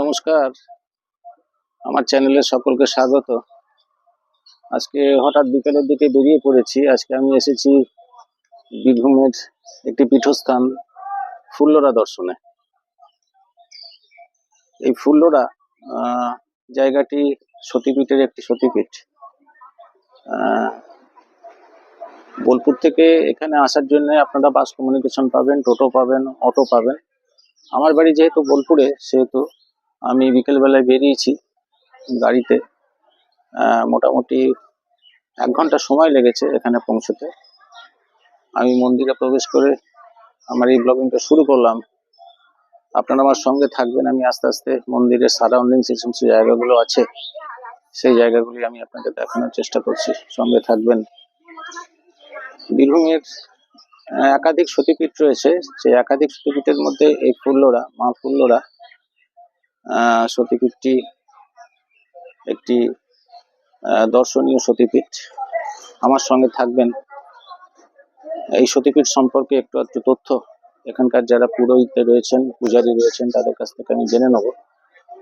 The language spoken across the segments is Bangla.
নমস্কার। আমার চ্যানেলে সকলকে স্বাগত। আজকে হঠাৎ বিকেলের দিকে বেরিয়ে পড়েছি। আজকে আমি এসেছি বীরভূমের একটি পীঠস্থান ফুল্লরা দর্শনে। এই ফুল্লরা জায়গাটি সতীপীঠের একটি সতীপীঠ। বোলপুর থেকে এখানে আসার জন্য আপনারা বাস কমিউনিকেশন পাবেন, টোটো পাবেন, অটো পাবেন। আমার বাড়ি যেহেতু বোলপুরে, সেহেতু আমি বিকেলবেলায় বেরিয়েছি গাড়িতে। মোটামুটি এক ঘণ্টা সময় লেগেছে এখানে পৌঁছতে। আমি মন্দিরে প্রবেশ করে আমার এই ব্লগিংটা শুরু করলাম। আপনারা আমার সঙ্গে থাকবেন। আমি আস্তে আস্তে মন্দিরের সারাউন্ডিং যে সমস্ত জায়গাগুলো আছে, সেই জায়গাগুলি আমি আপনাদের দেখানোর চেষ্টা করছি। সঙ্গে থাকবেন। বীরভূমের একাধিক সতীপীঠ রয়েছে। সেই একাধিক সতীপীঠের মধ্যে এই ফুল্লরা, মা ফুল্লরা সতীপীঠটি একটি দর্শনীয় সতীপীঠ। আমার সঙ্গে থাকবেন। এই সতীপীঠ সম্পর্কে একটু একটু তথ্য এখানকার যারা পুরোহিত রয়েছেন, পূজারী রয়েছেন, তাদের কাছ থেকে আমি জেনে নেব।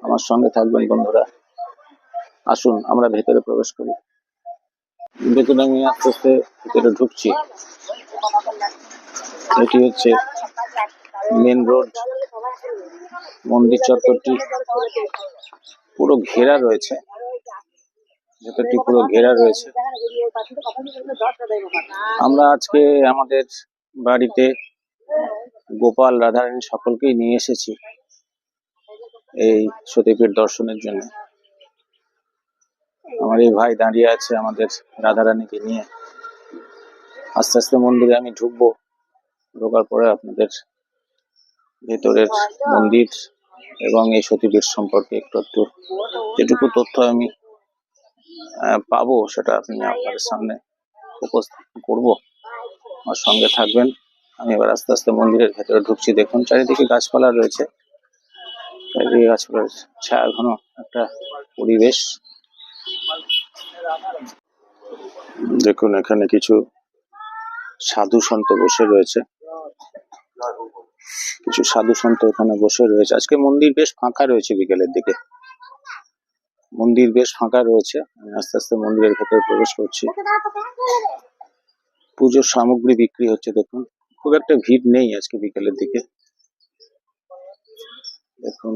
আমার সঙ্গে থাকবেন বন্ধুরা। আসুন, আমরা ভেতরে প্রবেশ করি। ভেতরে আমি আস্তে আস্তে ভেতরে ঢুকছি। এটি হচ্ছে মেন রোড মন্দির চত্বরটি পুরো ঘেরা রয়েছে। ভেতরটি পুরো ঘেরা রয়েছে। আমরা আজকে আমাদের বাড়িতে গোপাল, রাধারানী সকলকেই নিয়ে এসেছি এই সতীপীঠ দর্শনের জন্য। আমার এই ভাই দাঁড়িয়ে আছে আমাদের রাধারানীকে নিয়ে। আস্তে আস্তে মন্দিরে আমি ঢুকবো, ঢোকার পরে আপনাদের ভেতরের মন্দির এবং এই সতীপীঠ সম্পর্কে একটু একটু যেটুকু তথ্য আমি পাবো সেটা আপনি আপনাদের সামনে উপস্থাপন করব। আমার সঙ্গে থাকবেন। আমি এবার আস্তে আস্তে মন্দিরের ভেতরে ঢুকছি। দেখুন, চারিদিকে গাছপালা রয়েছে। চারিদিকে গাছপালার ছায়া ঘন একটা পরিবেশ। দেখুন, এখানে কিছু সাধু সন্ত বসে রয়েছে। কিছু সাধু সন্ত এখানে বসে রয়েছে। আজকে মন্দির বেশ ফাঁকা রয়েছে বিকেলের দিকে। মন্দির বেশ ফাঁকা রয়েছে। আমি আস্তে আস্তে মন্দিরের ভেতরে প্রবেশ করছি। পুজোর সামগ্রী বিক্রি হচ্ছে, দেখুন। খুব একটা ভিড় নেই আজকে বিকেলের দিকে। দেখুন।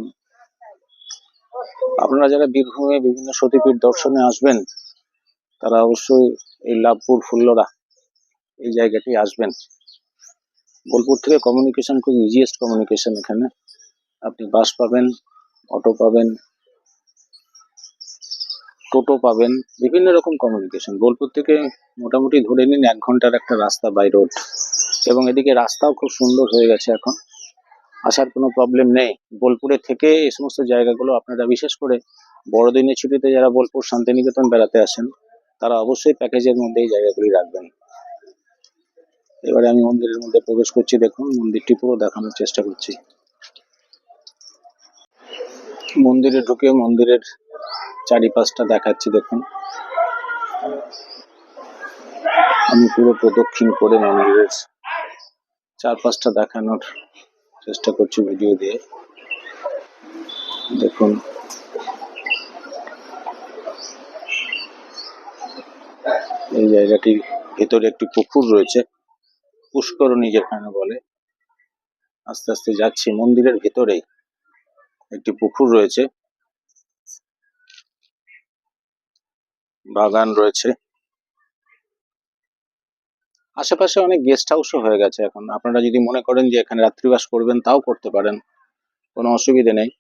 আপনারা যারা বীরভূমে বিভিন্ন সতীপীঠ দর্শনে আসবেন, তারা অবশ্যই এই লাভপুর ফুল্লরা এই জায়গাটি আসবেন। বোলপুর থেকে কমিউনিকেশন খুব ইজিয়েস্ট কমিউনিকেশন এখানে। আপনি বাস পাবেন অটো পাবেন, টোটো পাবেন, বিভিন্ন রকম কমিউনিকেশন বোলপুর থেকে মোটামুটি ধরে নিন এক ঘণ্টার একটা রাস্তা বাই রোড এবং এদিকে রাস্তাও খুব সুন্দর হয়ে গেছে এখন। আসার কোনো প্রবলেম নেই। বোলপুরে থেকে এই সমস্ত জায়গাগুলো আপনারা বিশেষ করে বড়দিনের ছুটিতে যারা বোলপুর শান্তিনিকেতন বেড়াতে আসেন, তারা অবশ্যই প্যাকেজের মধ্যে এই জায়গাগুলি রাখবেন। এবারে আমি মন্দিরের মধ্যে প্রবেশ করছি, দেখুন, মন্দিরটি পুরো দেখানোর চেষ্টা করছি। মন্দিরে ঢুকে মন্দিরের চারিপাশটা দেখাচ্ছি, দেখুন। আমি পুরো প্রদক্ষিণ করে মন্দিরের চারপাশটা দেখানোর চেষ্টা করছি ভিডিও দিয়ে। দেখুন। এই জায়গাটির ভেতরে একটি পুকুর রয়েছে। পুষ্করণী যেখানে বলে, আস্তে আস্তে যাচ্ছি মন্দিরের ভেতরেই একটি পুকুর রয়েছে। বাগান রয়েছে। আশেপাশে অনেক গেস্ট হাউসও হয়ে গেছে এখন। আপনারা যদি মনে করেন যে এখানে রাত্রিবাস করবেন, তাও করতে পারেন। কোনো অসুবিধে নেই।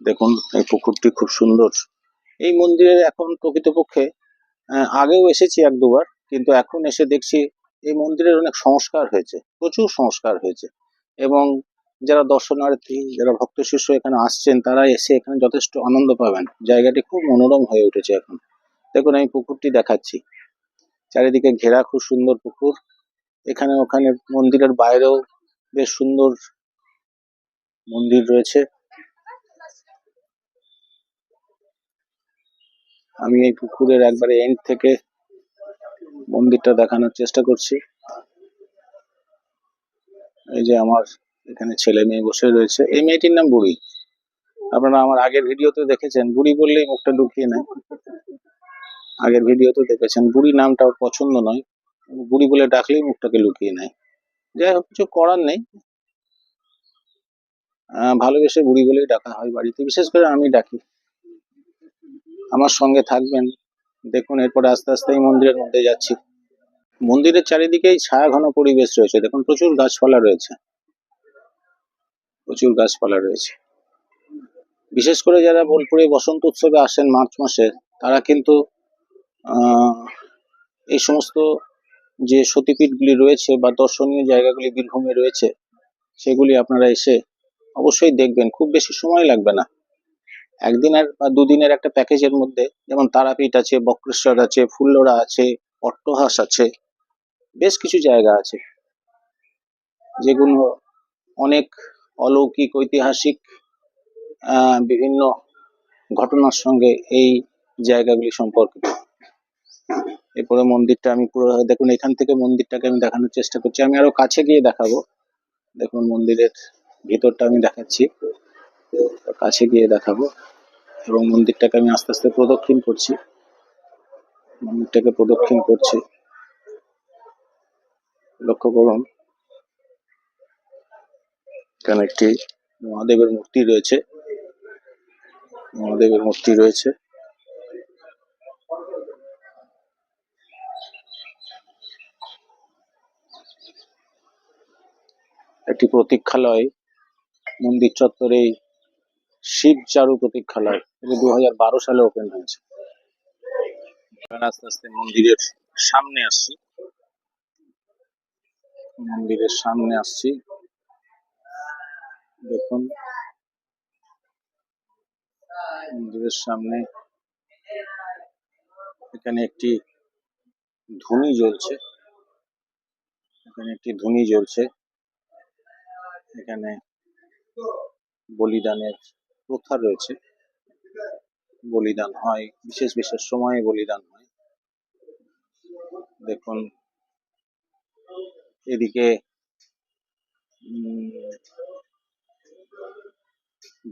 দেখুন, এই পুকুরটি খুব সুন্দর। এই মন্দিরের এখন প্রকৃতপক্ষে আগেও এসেছি এক দুবার, কিন্তু এখন এসে দেখছি এই মন্দিরের অনেক সংস্কার হয়েছে, প্রচুর সংস্কার হয়েছে। এবং যারা দর্শনার্থী, যারা ভক্ত শিষ্য এখানে আসছেন, তারা এসে এখানে যথেষ্ট আনন্দ পাবেন। জায়গাটি খুব মনোরম হয়ে উঠেছে এখন। দেখুন, আমি পুকুরটি দেখাচ্ছি। চারিদিকে ঘেরা খুব সুন্দর পুকুর। এখানে ওখানে মন্দিরের বাইরেও বেশ সুন্দর মন্দির রয়েছে। আমি এই পুকুরের একবারে এন্ড থেকে মন্দিরটা দেখানোর চেষ্টা করছি। এই যে আমার এখানে ছেলে মেয়ে বসে রয়েছে। এই মেয়েটির নাম বুড়ি। আপনারা আমার আগের ভিডিওতে দেখেছেন, বুড়ি বললেই মুখটা ঢুকিয়ে নেয় আগের ভিডিওতে দেখেছেন, বুড়ি নামটা ওর পছন্দ নয়। বুড়ি বলে ডাকলেই মুখটাকে লুকিয়ে নেয়। যাই হোক, কিছু করার নেই। ভালোবেসে বুড়ি বলেই ডাকা হয় বাড়িতে। বিশেষ করে আমি ডাকি। আমার সঙ্গে থাকবেন দেখুন, এরপরে আস্তে আস্তে এই মন্দিরের মধ্যে যাচ্ছি। মন্দিরের চারিদিকেই ছায়া ঘন পরিবেশ রয়েছে। দেখুন, প্রচুর গাছপালা রয়েছে। প্রচুর গাছপালা রয়েছে। বিশেষ করে যারা বোলপুরে বসন্ত উৎসবে আসেন মার্চ মাসে, তারা কিন্তু এই সমস্ত যে সতীপীঠগুলি রয়েছে বা দর্শনীয় জায়গাগুলি বীরভূমে রয়েছে, সেগুলি আপনারা এসে অবশ্যই দেখবেন। খুব বেশি সময় লাগবে না। একদিনের বা দুদিনের একটা প্যাকেজের মধ্যে, যেমন তারাপীঠ আছে, বক্রেশ্বর আছে ফুল্লরা আছে, অট্টহাস আছে, বেশ কিছু জায়গা আছে যেগুলো অনেক অলৌকিক, ঐতিহাসিক বিভিন্ন ঘটনার সঙ্গে এই জায়গাগুলি সম্পর্কিত। এরপরে মন্দিরটা আমি পুরো, দেখুন এখান থেকে মন্দিরটাকে আমি দেখানোর চেষ্টা করছি। আমি আরও কাছে গিয়ে দেখাবো। দেখুন মন্দিরের ভিতরটা আমি দেখাচ্ছি। কাছে গিয়ে দেখাবো এবং মন্দিরটাকে আমি আস্তে আস্তে প্রদক্ষিণ করছি। মন্দিরটাকে প্রদক্ষিণ করছি। লক্ষ্য করুন, এখানে একটি মহাদেবের মূর্তি রয়েছে। মহাদেবের মূর্তি রয়েছে। একটি প্রতীক্ষালয় মন্দির চত্বরে শিব চারু প্রতীক্ষালয় এটি দু হাজার বারো সালে ওপেন হয়েছে। আস্তে আস্তে মন্দিরের সামনে আসছি। মন্দিরের সামনে আসছি। দেখুন। মন্দিরের সামনে এখানে একটি ধুনি জ্বলছে। এখানে একটি ধুনি জ্বলছে। এখানে বলিদানের প্রথা রয়েছে। বলিদান হয়, বিশেষ বিশেষ সময়ে বলিদান হয়। দেখুন, এদিকে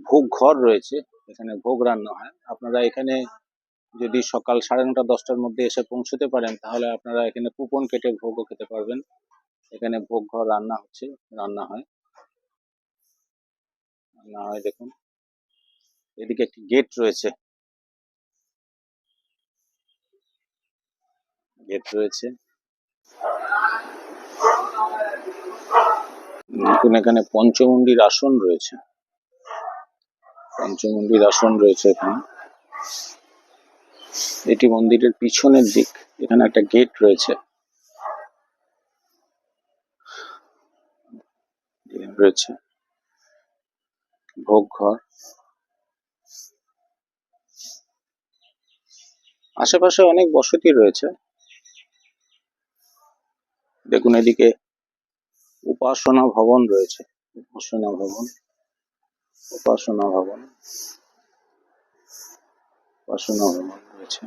ভোগ ঘর রয়েছে, এখানে ভোগ রান্না হয়। আপনারা এখানে যদি সকাল সাড়ে নটা, দশটার মধ্যে এসে পৌঁছতে পারেন, তাহলে আপনারা এখানে কুপন কেটে ভোগও খেতে পারবেন। এখানে ভোগ ঘর রান্না হচ্ছে, রান্না হয়। রান্না হয়, দেখুন। এদিকে একটি গেট রয়েছে। গেট রয়েছে। দেখুন, এখানে পঞ্চমুণ্ডির আসন রয়েছে। পঞ্চমুণ্ডির আসন রয়েছে এখানে। এটি মন্দিরের পিছনের দিক। এখানে একটা গেট রয়েছে। রয়েছে। ভোগ ঘর আশেপাশে অনেক বসতি রয়েছে। দেখুন এদিকে উপাসনা ভবন রয়েছে। উপাসনা ভবন উপাসনা ভবন উপাসনা ভবন রয়েছে।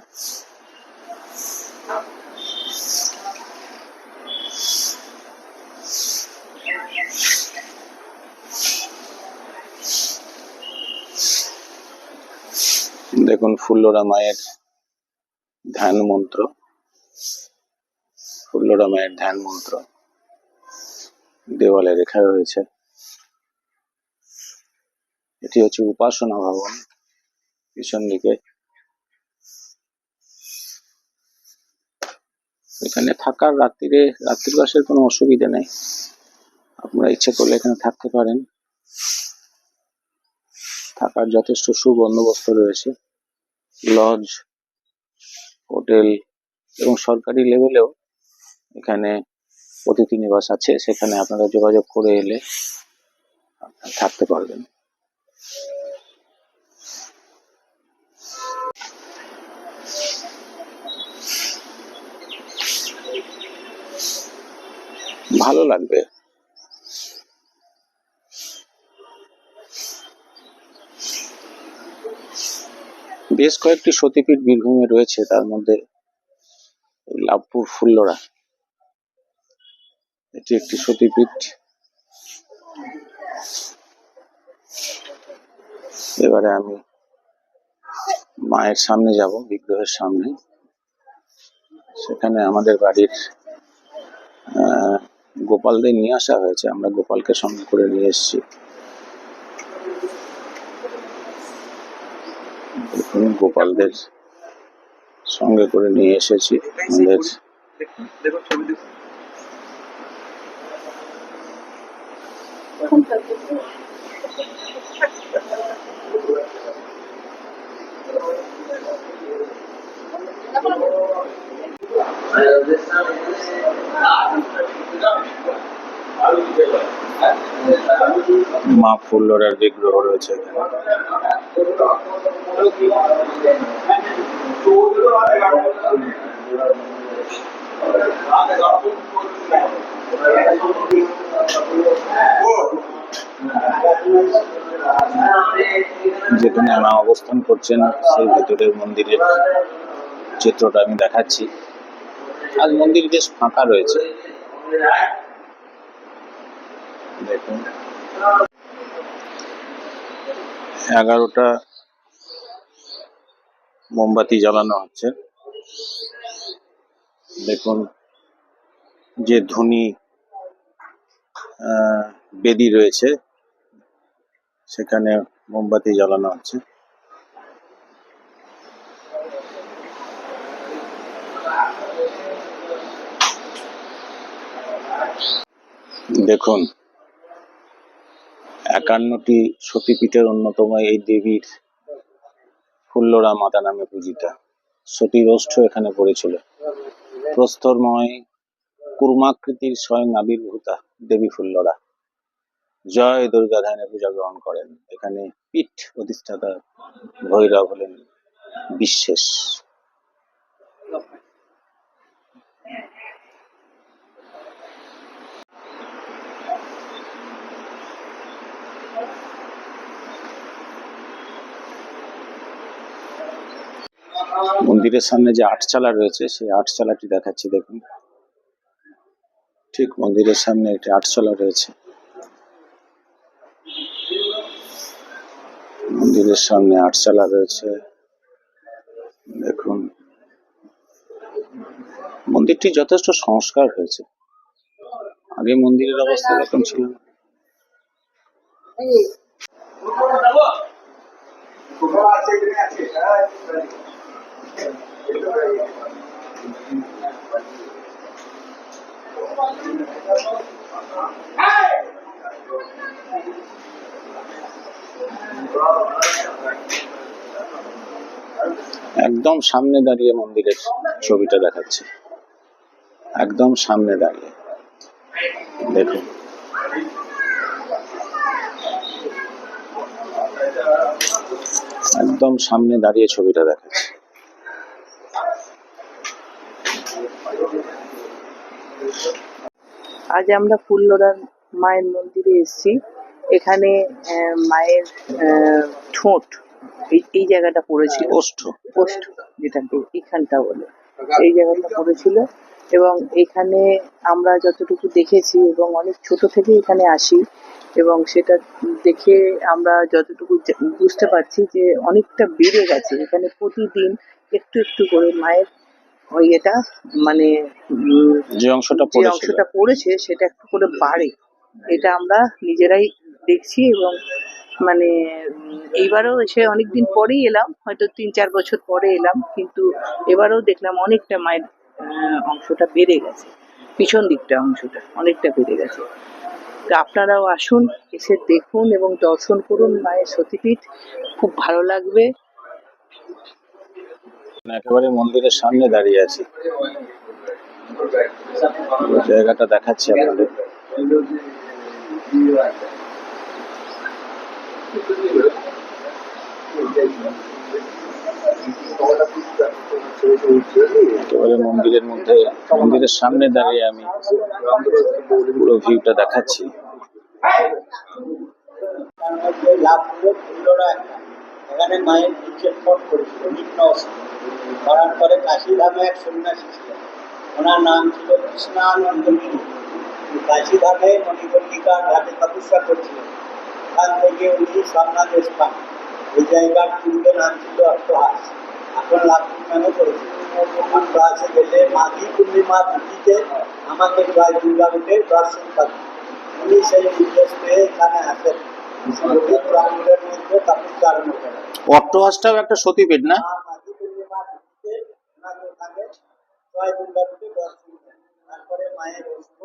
দেখুন ফুল্লরা মায়ের ধ্যান মন্ত্র ফুল্লরা মায়ের ধ্যান মন্ত্র দেওয়ালে লেখা রয়েছে। এটি হচ্ছে উপাসনা ভবন, পিছন দিকে। এখানে থাকার রাত্রিরে, রাত্রিবাসের কোনো অসুবিধা নেই। আপনারা ইচ্ছে করলে এখানে থাকতে পারেন। থাকার যথেষ্ট সুবন্দোবস্ত রয়েছে। লজ হোটেল এবং সরকারি লেভেলেও এখানে অতিথি নিবাস আছে। সেখানে আপনারা যোগাযোগ করে এলে থাকতে পারবেন। ভালো লাগবে। বেশ কয়েকটি সতীপীঠ বীরভূমে রয়েছে, তার মধ্যে লাভপুর ফুল্লরা। এটি একটি সতীপীঠ। এবারে আমি মায়ের সামনে যাব, বিগ্রহের সামনে। সেখানে আমাদের বাড়ির গোপালদের নিয়ে আসা হয়েছে। আমরা গোপালকে সঙ্গে করে নিয়ে এসেছি। দেখুন গোপালদের সঙ্গে করে নিয়ে এসেছি। আমাদের মা ফুল্লরার বিগ্রহ রয়েছে যেখানে মা অবস্থান করছেন, সেই ভেতরের মন্দিরের চিত্রটা আমি দেখাচ্ছি। আজ মন্দির বেশ ফাঁকা রয়েছে। এগারোটা মোমবাতি জ্বালানো হচ্ছে। দেখুন যে আহ, বেদি রয়েছে সেখানে মোমবাতি জ্বালানো হচ্ছে। দেখুন একান্নটি সতীপীঠের অন্যতম এই দেবীর ফুল্লরা মাতা নামে পূজিতা। সতীর এখানে পড়েছিল। প্রস্তরময় কুর্মাকৃতির স্বয়ং আবির্ভূতা দেবী ফুল্লরা। জয় দুর্গা ধ্যানে পূজা গ্রহণ করেন। এখানে পীঠ অধিষ্ঠাতা ভৈরব হলেন বিশেষ। মন্দিরের সামনে যে আটচালা রয়েছে, সেই আটচালাটি দেখাচ্ছি, দেখুন। ঠিক মন্দিরের সামনে একটি আটচালা রয়েছে। মন্দিরের সামনে আটচালা রয়েছে। দেখুন। মন্দিরটি যথেষ্ট সংস্কার হয়েছে। আগে মন্দিরের অবস্থা এরকম ছিল না। একদম সামনে দাঁড়িয়ে মন্দিরের ছবিটা দেখাচ্ছে। একদম সামনে দাঁড়িয়ে। দেখুন। একদম সামনে দাঁড়িয়ে ছবিটা দেখাচ্ছে। আজ আমরা ফুল্লরার মায়ের মন্দিরে এসেছি। এখানে মায়ের ঠোঁট এই এই জায়গাটা পড়েছিল। ওষ্ঠ পোস্ট যেটাকে এখানটা বলে। এই জায়গাটা পড়েছিল এবং এখানে আমরা যতটুকু দেখেছি এবং অনেক ছোট থেকে এখানে আসি এবং সেটা দেখে আমরা যতটুকু বুঝতে পারছি যে অনেকটা বেড়ে গেছে। এখানে প্রতিদিন একটু একটু করে মায়ের ওই এটা মানে যে অংশটা যে অংশটা পড়েছে সেটা একটু করে বাড়ে। এটা আমরা নিজেরাই দেখছি এবং মানে এইবারও এসে অনেকদিন পরেই এলাম হয়তো তিন চার বছর পরে এলাম কিন্তু এবারেও দেখলাম অনেকটা মায়ের অংশটা বেড়ে গেছে। পিছন দিকটা অংশটা অনেকটা বেড়ে গেছে। তো আপনারাও আসুন এসে দেখুন এবং দর্শন করুন মায়ের সতীপীঠ। খুব ভালো লাগবে। একেবারে মন্দিরের সামনে দাঁড়িয়ে আছি। জায়গাটা দেখাচ্ছি আপনাদের। একেবারে মন্দিরের মধ্যে, মন্দিরের সামনে দাঁড়িয়ে আমি পুরো ভিউটা দেখাচ্ছি। এখানে মায়ের নিচে ফট করেছিল, নিম্ন অবস্থা। করার পরে কাশিধামে এক সন্ন্যাসী ছিলেন ওনার নাম ছিল কৃষ্ণানন্দ মিনি কাশিধামে মণিকর্ণিকা ঘাটে তপস্যা করছিলেন এখান থেকে উনি স্বর্ণাদেশ পান এই জায়গার পূর্বে নাম ছিল অষ্টহাস এখন লাভপুর নামে পড়েছে অষ্টহাসে গেলে মাঘী পূর্ণিমা তিথিতে আমাকে জয় দুর্গা রূপে দর্শন করেন উনি সেই নির্দেশ পেয়ে এখানে আসেন নদীর জঙ্গলের মধ্যে তপস্যারম্ভ করেন অট্টহাসটাও একটা সতীপীঠ না ওনাকে ওখানে জয় দুর্গা রূপে দর্শন তারপরে মায়ের অস্ত্র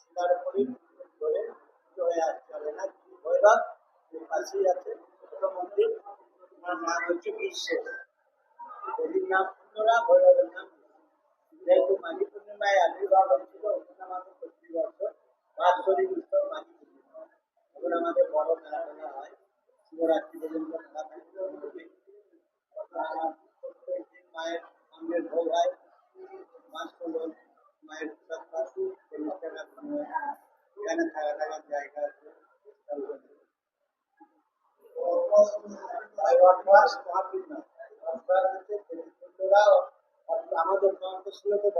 শিলার উপরই ধরে আসছে হবে না। ভৈরব পাশেই আছে মন্দির। ওনার নাম হচ্ছে বিশ্ব। দেবীর নাম ভৈরবের নাম যেহেতু মাঘী পূর্ণিমায় আবির্ভাব হয়েছিল, ওখানে প্রতি উৎসব মাঘী পূর্ণিমা এখন আমাদের বড় মেলা টেলা হয় শিবরাত্রি পর্যন্ত মেলা থাকে আর প্রত্যেক দিন মায়ের সঙ্গের ভোগ হয় মাস হলো মায়ের প্রসাদ পাচ্ছি এখানে থাকা থাকার জায়গা আছে আমাদের মন্ত্রশ্লোকে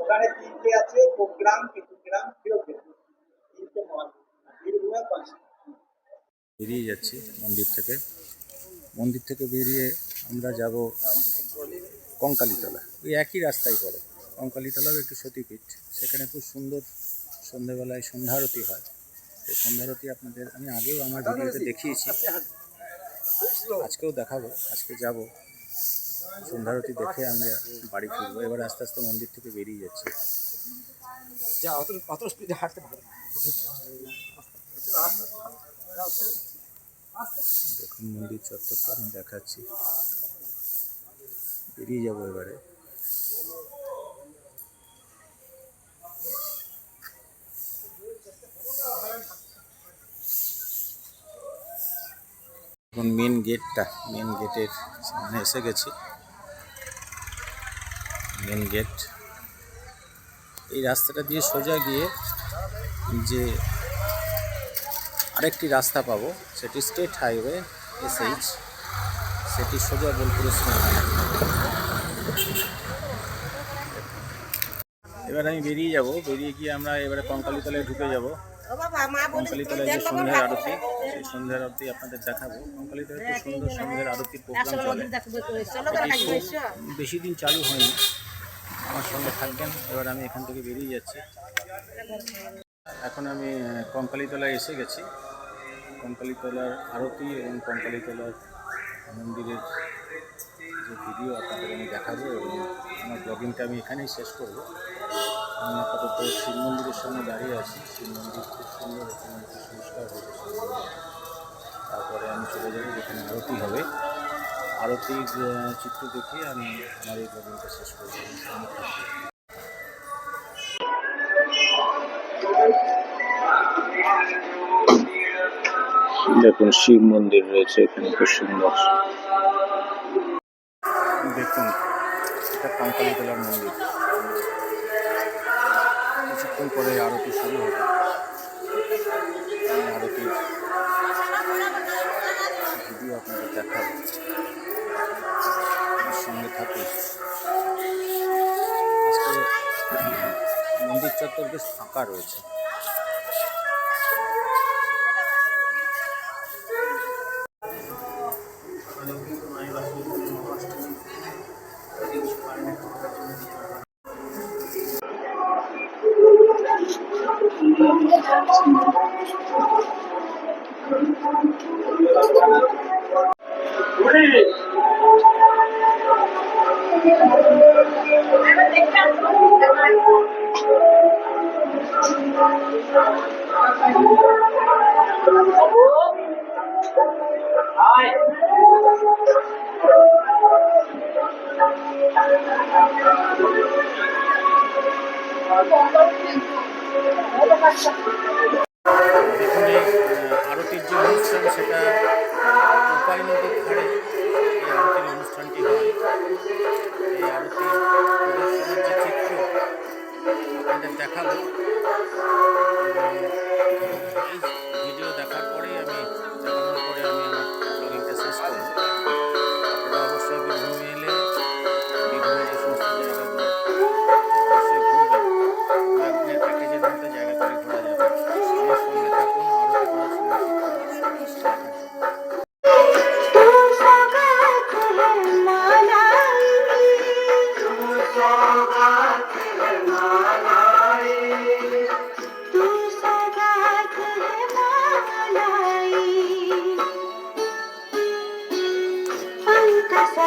ওখানে তিনটে আছে প্রোগ্রাম কেতুগ্রাম তিনটে মহাবিন্যা বীরভূমে পাঁচটা বেরিয়ে যাচ্ছি মন্দির থেকে। মন্দির থেকে বেরিয়ে আমরা যাব কঙ্কালীতলা। ওই একই রাস্তায় পড়ে। কঙ্কালীতলাও একটি সতীপীঠ। সেখানে খুব সুন্দর সন্ধ্যেবেলায় সন্ধ্যারতি হয়। সেই সন্ধ্যারতি আপনাদের আমি আগেও আমার ভিডিওতে দেখিয়েছি। আজকেও দেখাবো। আজকে যাব। সন্ধ্যারতি দেখে আমরা বাড়ি ফিরবো। এবার আস্তে আস্তে মন্দির থেকে বেরিয়ে যাচ্ছি। যা অত অত স্পিডে হাঁটতে পারে দেখুন মন্দির চত্বরটা আমি দেখাচ্ছি। বেরিয়ে যাব এবারে। এখন মেন গেটটা মেন গেটের সামনে এসে গেছি। মেন গেট এই রাস্তাটা দিয়ে সোজা গিয়ে যে আরেকটি রাস্তা পাবো সেটি স্টেট হাইওয়ে এসএইচ সেটি সোজা বোলপুরের এবার আমি বেরিয়ে যাব বেরিয়ে গিয়ে আমরা এবারে কঙ্কালীতলায় ঢুকে যাব। কঙ্কালীতলায় যে সন্ধ্যার আরতি। সন্ধ্যার আরতি আপনাদের দেখাবো কঙ্কালীতলায় তো সুন্দর সন্ধ্যার আরতির প্রোগ্রাম চলে বেশি দিন চালু হয়নি আমার সঙ্গে থাকবেন এবার আমি এখান থেকে বেরিয়ে যাচ্ছি এখন আমি কঙ্কালীতলায় এসে গেছি কঙ্কালীতলার আরতি এবং কঙ্কালীতলার মন্দিরের যে ভিডিও আপনাদের আমি দেখাবো এবং আমার ব্লগিংটা আমি এখানেই শেষ করব আমি আপাতত শিব মন্দিরের সামনে দাঁড়িয়ে আছি শিব মন্দির খুব সুন্দর এখানে সংস্কার হয়েছে। তারপরে আমি চলে যাব যেখানে আরতি হবে। আরতির চিত্র দেখে আমি আমার এই ব্লগিংটা শেষ করব দেখুন শিব মন্দির রয়েছে এখানে খুব সুন্দর। দেখুন এটা কঙ্কালীতলার মন্দির। কিছুক্ষণ পরে আরতি শুরু হবে। আজকে মন্দির চত্বর বেশ ফাঁকা রয়েছে।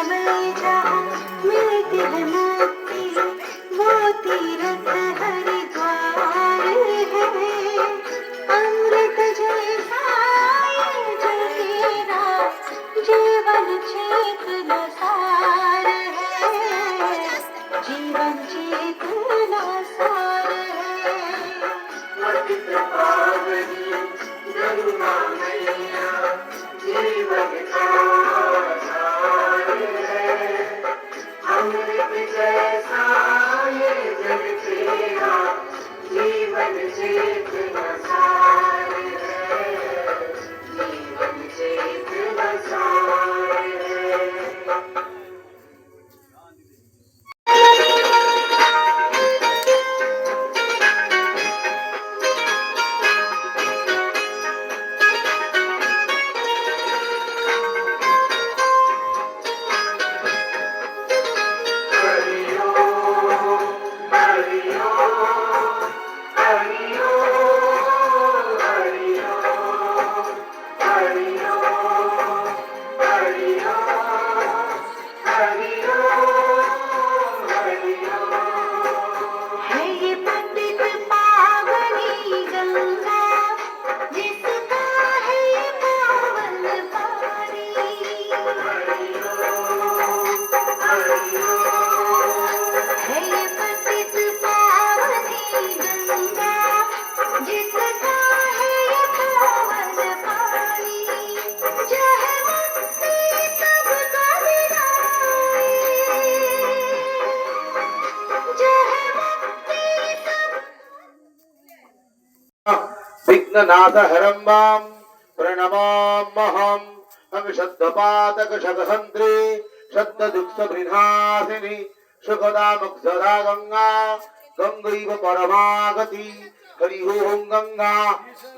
coming on. विघ्ननाथहरम्बां प्रणमाम्यहम् अंशद्धपातकशतहन्त्रे शब्ददुःखभृहासिनि सुखदामुक्सदा गङ्गा, गङ्गैव परमागति। हरि ओं गङ्गा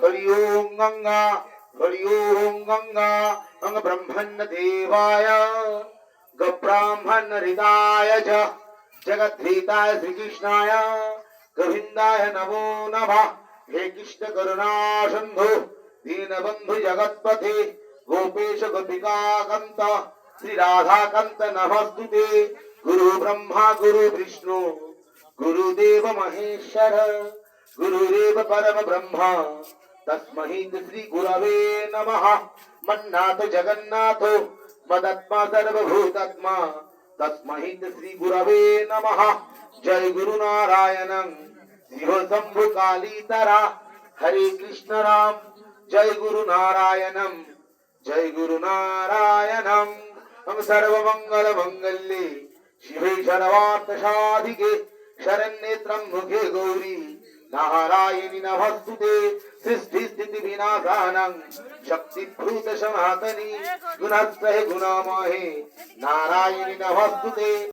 हरि ओं गङ्गा हरि ओं गङ्गा। अङ्ग ब्रह्मण्य देवाय गब्राह्मण हृदाय जगद्धिताय श्रीकृष्णाय, गोविन्दाय नमो नमः। हे कृष्ण करुणा सिन्धु दीनबन्धु जगत्पथे गोपेश गोपिकान्त श्री राधाकान्त नमस्तुते। गुरु ब्रह्मा गुरु विष्णु गुरुदेव महेश्वर, गुरुदेव परम ब्रह्मा तस्मै श्री गुरवे नमः। मन्नाथ जगन्नाथ, मदत्मा सर्वभूतात्मा। तस्मै श्री गुरवे नमः। जय गुरु नारायणं काली तरा हरे कृष्ण राम, जय गुरु नारायणम। जय गुरु नारायणम। हम सर्व मंगल मंगल्य। शिवे शर्वार्थ साधिके शरण्ये मुखे गौरी। नारायणि नमस्तुते। सृष्टि स्थिति विनाशानं। शक्ति भूत समातनि गुणस्त्रय गुणामहे। नारायणि नमस्तुते।